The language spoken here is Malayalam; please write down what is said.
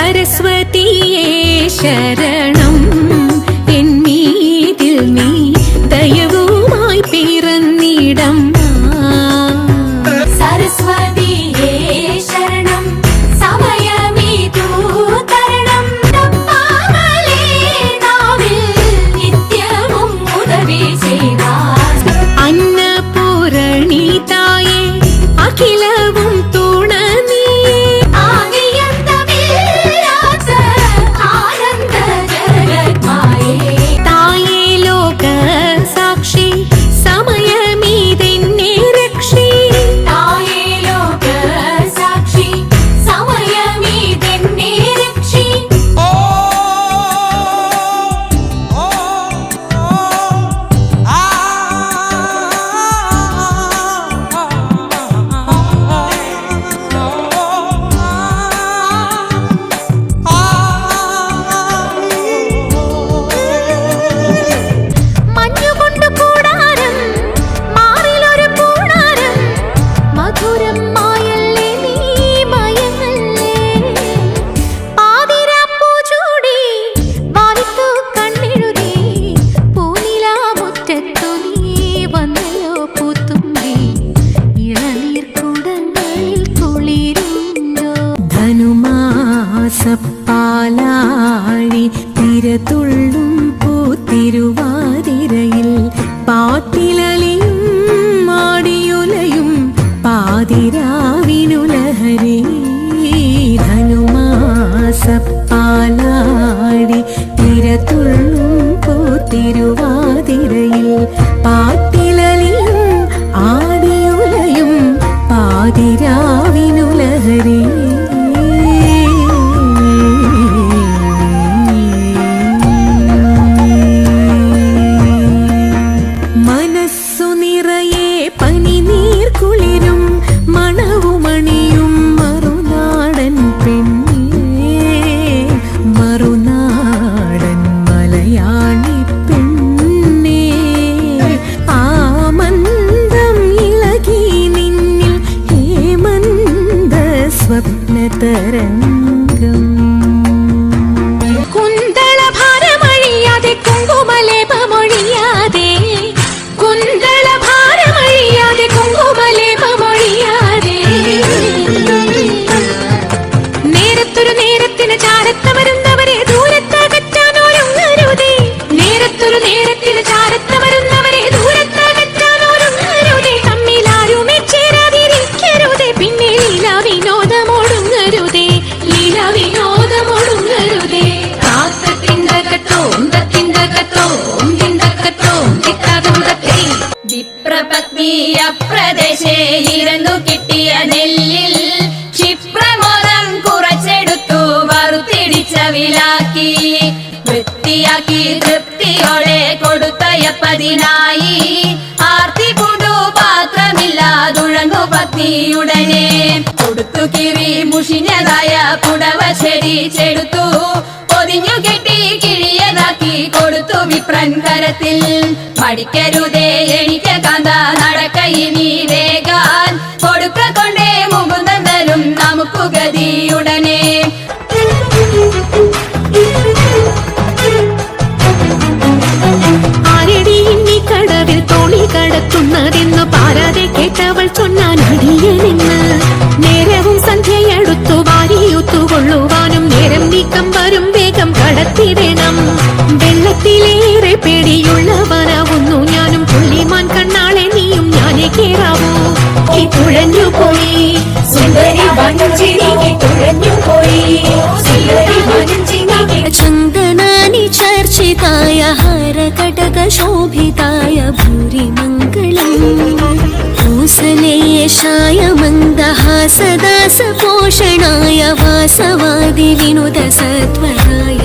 സരസ്വതിയേ ശരണം ധനുമാസപ്പാലാടി തിരതുള്ളും പൂത്തിരുവാതിരയിൽ പാട്ടിലലിയും ആടിയുലയും പാതിരാവിനുലഹരി. മനസ്സു നിറയെ പനിനീർ കുളിരും സ്വപ്നതരംഗം വിപ്രപത്നീയ പ്രദേശേ ഇരന്നു കിട്ടിയ നെല്ലിൽ ക്ഷിപ്രമോദം കുറച്ചെടുത്തു വറുത്തിടിച്ച വിലാക്കി. വൃത്തിയാക്കി തൃപ്തിയോടെ കൊടുത്തയപ്പതിനായി ആർത്തി പൂണ്ടു പാത്രമില്ലാതുഴങ്ങു പത്നിയുടനെ. കൊടുത്തു കിറി മുഷിഞ്ഞതായ പുടവ ചെടി ചെടുത്തു. പൊതിഞ്ഞു കെട്ടി കൊടുത്തു വിപ്രൻ കരത്തിൽ. മടിക്കരുതേ എനിക്ക് കാന്ത നടക്ക ഇനി വേഗാൻ. കൊടുക്ക കൊണ്ടേ മുകുന്ദൻ തരും നമുക്കു ഗതിയുടനെ. കടവിൽ കേട്ടവൾ നേരവും സന്ധ്യയടുത്തു വാരിയുത്തുകൊള്ളുവാനും നേരം നീക്കം വരും വേഗം കടത്തിടണം चन्दनानि चर्चिताय हरकटकशोभिताय भूरि मङ्गलम् भूसलेयशाय मन्दहासदासपोषणाय वासवादिविनुदसत्वराय